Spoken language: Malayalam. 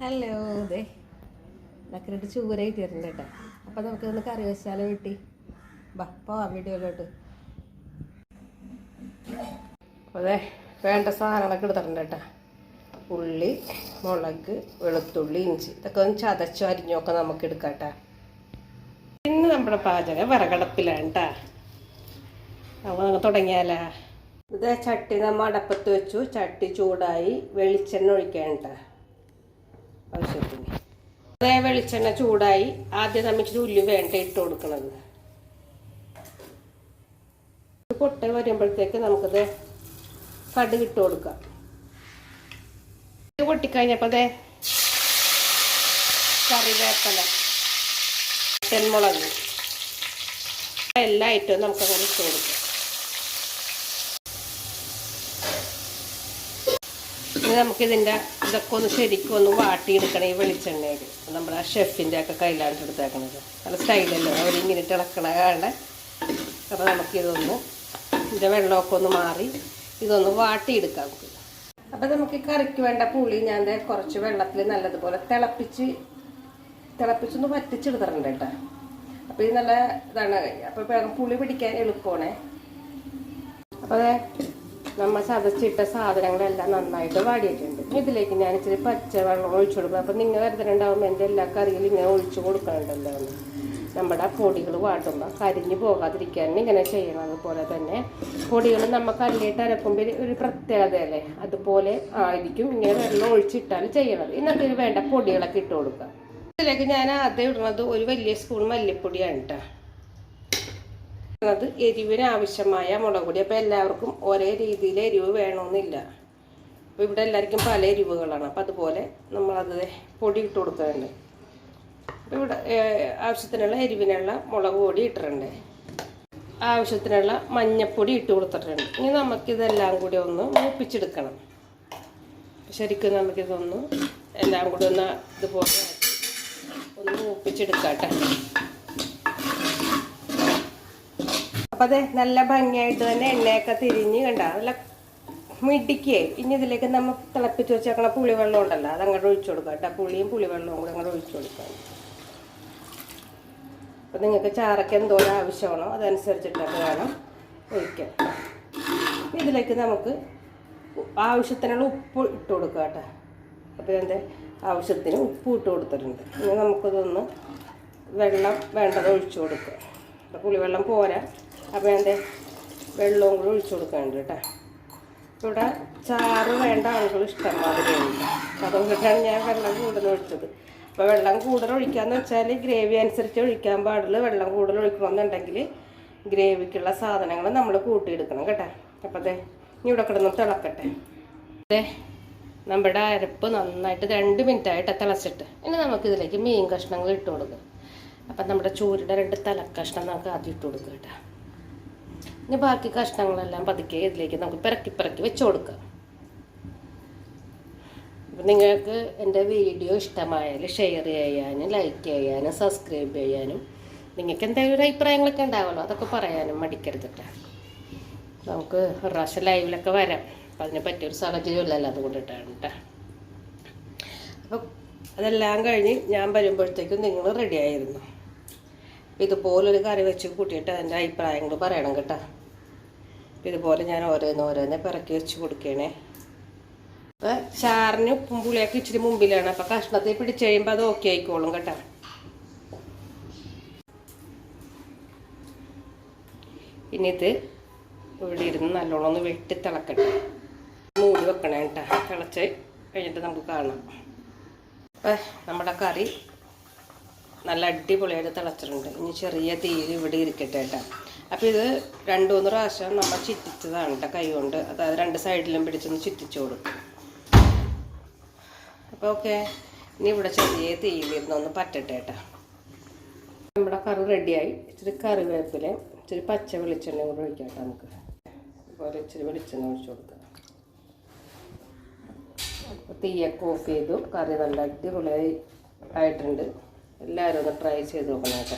ഹലോ ഇതേ നക്കരട്ട് ചൂരായി തീർന്നു കേട്ടോ. അപ്പം നമുക്ക് ഒന്ന് കറി വെച്ചാലോ വീട്ടി? ബാ പോവാം വീഡിയോയിലോട്ട് അതെ വേണ്ട സാധനങ്ങളൊക്കെ എടുത്തിട്ടുണ്ട് കേട്ടോ. ഉള്ളി മുളക് വെളുത്തുള്ളി ഇഞ്ചി. ഇതൊക്കെ ഒന്ന് ചതച്ചു അരിഞ്ഞൊക്കെ നമുക്ക് എടുക്കാം കേട്ടോ. ഇന്ന് നമ്മുടെ പാചകം വിറകടപ്പിലാണ് കേട്ടോ. അപ്പോൾ നമുക്ക് തുടങ്ങിയാലാ? ഇത് ചട്ടി നമ്മൾ അടപ്പത്ത് വെച്ചു. ചട്ടി ചൂടായി വെളിച്ചെണ്ണ ഒഴിക്കാൻ കേട്ടോ. ആവശ്യത്തിന്. അതേ വെളിച്ചെണ്ണ ചൂടായി ആദ്യം നമ്മിച്ചിട്ട് ഉള്ളി വേണ്ട ഇട്ട് കൊടുക്കണത്. പൊട്ട വരുമ്പോഴത്തേക്ക് നമുക്കത് കടുക് ഇട്ട് കൊടുക്കാം. പൊട്ടിക്കഴിഞ്ഞപ്പോൾ അതെ കറിവേപ്പല തെന്മുളക് എല്ലാ ഐറ്റവും നമുക്കങ്ങനെ ഇട്ട് കൊടുക്കാം. നമുക്കിതിന്റെ ഇതൊക്കെ ഒന്ന് ശരിക്കും ഒന്ന് വാട്ടിയെടുക്കണം ഈ വെളിച്ചെണ്ണയിൽ. നമ്മുടെ ആ ഷെഫിന്റെ ഒക്കെ കയ്യിലാണ് എടുത്തേക്കണത്. നല്ല സ്റ്റൈലല്ലേ അവരിങ്ങനെ ഇളക്കണ കാണേ അപ്പോൾ നമുക്കിതൊന്ന് ഇതിന്റെ വെള്ളമൊക്കെ ഒന്ന് മാറി ഇതൊന്ന് വാട്ടിയെടുക്കാം നമുക്ക്. അപ്പോൾ നമുക്ക് ഈ കറിക്ക് വേണ്ട പുളി ഞാൻ കുറച്ച് വെള്ളത്തിൽ നല്ലതുപോലെ തിളപ്പിച്ച് തിളപ്പിച്ചൊന്ന് വറ്റിച്ചെടുത്തിട്ടുണ്ട് കേട്ടോ. അപ്പോൾ ഇത് നല്ല ഇതാണ്. അപ്പോൾ പുളി പിടിക്കാൻ എളുപ്പമാണേ. അപ്പോൾ നമ്മൾ ചതച്ചിട്ട സാധനങ്ങളെല്ലാം നന്നായിട്ട് വാടിയിട്ടുണ്ട്. ഇതിലേക്ക് ഞാൻ ഇച്ചിരി പച്ച വെള്ളം ഒഴിച്ചു കൊടുക്കും. അപ്പം നിങ്ങൾ വരുന്നുണ്ടാവുമ്പോൾ എന്റെ എല്ലാ കറിയിലും ഇങ്ങനെ ഒഴിച്ചു കൊടുക്കണുണ്ടല്ലോ. നമ്മുടെ പൊടികൾ വാട്ടുമ്പോൾ കരിഞ്ഞു പോകാതിരിക്കാൻ ഇങ്ങനെ ചെയ്യണം. അതുപോലെ തന്നെ പൊടികൾ നമ്മൾ കല്ലിട്ട് അരക്കുമ്പോൾ ഒരു പ്രത്യേകതയല്ലേ? അതുപോലെ ആയിരിക്കും ഇങ്ങനെ വെള്ളം ഒഴിച്ചിട്ടാൽ ചെയ്യണത്. ഇന്നത്തെ വേണ്ട പൊടികളൊക്കെ ഇട്ട് കൊടുക്കുക. ഇതിലേക്ക് ഞാൻ ആദ്യം ഇടുന്നത് ഒരു വലിയ സ്പൂൺ മല്ലിപ്പൊടിയാണ് കേട്ടോ അത് എരിവിന് ആവശ്യമായ മുളക് പൊടി. അപ്പോൾ എല്ലാവർക്കും ഒരേ രീതിയിൽ എരിവ് വേണമെന്നില്ല. അപ്പോൾ ഇവിടെ എല്ലാവർക്കും പല എരിവുകളാണ്. അപ്പോൾ അതുപോലെ നമ്മളത് പൊടി ഇട്ട് കൊടുക്കാറുണ്ട്. അപ്പോൾ ഇവിടെ ആവശ്യത്തിനുള്ള എരിവിനുള്ള മുളക് പൊടി ഇട്ടിട്ടുണ്ട്. ആവശ്യത്തിനുള്ള മഞ്ഞപ്പൊടി ഇട്ട് കൊടുത്തിട്ടുണ്ട്. ഇനി നമുക്കിതെല്ലാം കൂടി ഒന്ന് മൂപ്പിച്ചെടുക്കണം. ശരിക്കും നമുക്കിതൊന്ന് എല്ലാം കൂടി ഒന്ന് ഇതുപോലെ ഒന്ന് മൂപ്പിച്ചെടുക്കാം കേട്ടോ അപ്പം അത് നല്ല ഭംഗിയായിട്ട് തന്നെ എണ്ണയൊക്കെ തിരിഞ്ഞ് കണ്ട? നല്ല മിടിക്കേ ഇനി ഇതിലേക്ക് നമ്മൾ തിളപ്പിച്ച് വെച്ചേക്കണ പുളിവെള്ളം ഉണ്ടല്ലോ അത് അങ്ങോട്ട് ഒഴിച്ചു കൊടുക്കാം കേട്ടോ. പുളിയും പുളിവെള്ളവും കൂടെ അങ്ങോട്ട് ഒഴിച്ചു കൊടുക്കാം. അപ്പം നിങ്ങൾക്ക് ചാറൊക്കെ എന്തോരം ആവശ്യമാണോ അതനുസരിച്ചിട്ടൊക്കെ വേണം ഒഴിക്കാം ഇതിലേക്ക് നമുക്ക് ആവശ്യത്തിനുള്ള ഉപ്പ് ഇട്ട് കൊടുക്കുക കേട്ടോ. അപ്പോൾ ഇതിന്റെ ആവശ്യത്തിന് ഉപ്പ് ഇട്ട് കൊടുത്തിട്ടുണ്ട്. ഇനി നമുക്കിതൊന്ന് വെള്ളം വേണ്ടത് ഒഴിച്ചു കൊടുക്കുക പുളിവെള്ളം പോരാ. അപ്പോൾ എന്റെ വെള്ളവും കൂടി ഒഴിച്ചു കൊടുക്കാനുണ്ട് കേട്ടോ. ഇവിടെ ചാറ് വേണ്ട ആളുകൾ ഇഷ്ടം മാതിരിയുണ്ട് അതുകൊണ്ടിട്ടാണ് ഞാൻ വെള്ളം കൂടുതൽ ഒഴിച്ചത്. അപ്പോൾ വെള്ളം കൂടുതൽ ഒഴിക്കാമെന്ന് വെച്ചാൽ ഗ്രേവി അനുസരിച്ച് ഒഴിക്കാൻ പാടുള്ളൂ വെള്ളം കൂടുതൽ ഒഴിക്കണമെന്നുണ്ടെങ്കിൽ ഗ്രേവിക്കുള്ള സാധനങ്ങൾ നമ്മൾ കൂട്ടിയെടുക്കണം കേട്ടോ. അപ്പോൾ അതെ ഇനി ഇവിടെ കിടന്ന് തിളക്കട്ടെ. അതെ നമ്മുടെ അരപ്പ് നന്നായിട്ട് രണ്ട് മിനിറ്റ് ആയിട്ട് തിളച്ചിട്ട് ഇനി നമുക്കിതിലേക്ക് മീൻ കഷ്ണങ്ങൾ ഇട്ട് കൊടുക്കുക അപ്പം നമ്മുടെ ചൂരുടെ രണ്ട് തലക്കഷ്ണം നമുക്ക് ആദ്യം ഇട്ട് കൊടുക്കുക കേട്ടോ. ഇനി ബാക്കി കഷ്ണങ്ങളെല്ലാം പതുക്കെ ഇതിലേക്ക് നമുക്ക് പിറക്കി പിറക്കി വെച്ച് കൊടുക്കാം. നിങ്ങൾക്ക് എന്റെ വീഡിയോ ഇഷ്ടമായാൽ ഷെയർ ചെയ്യാനും ലൈക്ക് ചെയ്യാനും സബ്സ്ക്രൈബ് ചെയ്യാനും നിങ്ങൾക്ക് എന്തെങ്കിലും അഭിപ്രായങ്ങളൊക്കെ ഉണ്ടാവുമല്ലോ അതൊക്കെ പറയാനും മടിക്കരുതിട്ട് നമുക്ക് ഒരു പ്രാവശ്യം ലൈവിലൊക്കെ വരാം. അപ്പം അതിനെ പറ്റിയൊരു സാഹചര്യം ഇല്ലല്ലോ അതുകൊണ്ടിട്ടാണ് കേട്ടോ അപ്പം അതെല്ലാം കഴിഞ്ഞ് ഞാൻ വരുമ്പോഴത്തേക്കും നിങ്ങൾ റെഡി ആയിരുന്നു. ഇതുപോലൊരു കറി വെച്ച് കൂട്ടിയിട്ട് അതിന്റെ അഭിപ്രായങ്ങൾ പറയണം കേട്ടോ. ഇതുപോലെ ഞാൻ ഓരോന്ന് ഓരോന്ന് പിറക്കി വെച്ച് കൊടുക്കണേ. അപ്പം ചാറിന് ഉപ്പും പുളിയൊക്കെ ഇച്ചിരി മുമ്പിലാണ്. അപ്പം കഷ്ണത്തിൽ പിടിച്ച് കഴിയുമ്പോൾ അത് ഓക്കെ ആയിക്കോളും കേട്ടോ. ഇനി ഇത് ഇവിടെ ഇരുന്ന് നല്ലോണം ഒന്ന് വെട്ടി തിളക്കട്ടെ. മൂടി വെക്കണേ കേട്ടോ. തിളച്ച് കഴിഞ്ഞിട്ട് നമുക്ക് കാണാം. അപ്പം നമ്മുടെ കറി നല്ല അടിപൊളിയായിട്ട് തിളച്ചിട്ടുണ്ട്. ഇനി ചെറിയ തീയിൽ ഇവിടെ ഇരിക്കട്ടെ കേട്ടോ. അപ്പോൾ ഇത് രണ്ട് മൂന്ന് പ്രാവശ്യം നമ്മൾ ചുറ്റിച്ചതാണ് കേട്ടോ കൈ കൊണ്ട്. അതായത് രണ്ട് സൈഡിലും പിടിച്ചൊന്ന് ചുറ്റിച്ചു കൊടുക്കും. അപ്പോൾ ഓക്കെ. ഇനി ഇവിടെ ചെറിയ തീയിലിരുന്നൊന്ന് പറ്റട്ടെ കേട്ടോ. നമ്മുടെ കറി റെഡിയായി. ഇച്ചിരി കറിവേപ്പില ഇച്ചിരി പച്ച വെളിച്ചെണ്ണ കൂടെ ഒഴിക്കാം കേട്ടോ നമുക്ക്. അതുപോലെ ഇച്ചിരി വെളിച്ചെണ്ണ ഒഴിച്ചു കൊടുക്കാം. തീയൊക്കെ ഓഫ് ചെയ്തു. കറി നല്ല അടിപൊളിയായി ആയിട്ടുണ്ട്. എല്ലാവരും ഒന്ന് ട്രൈ ചെയ്ത് നോക്കണം കേട്ടോ.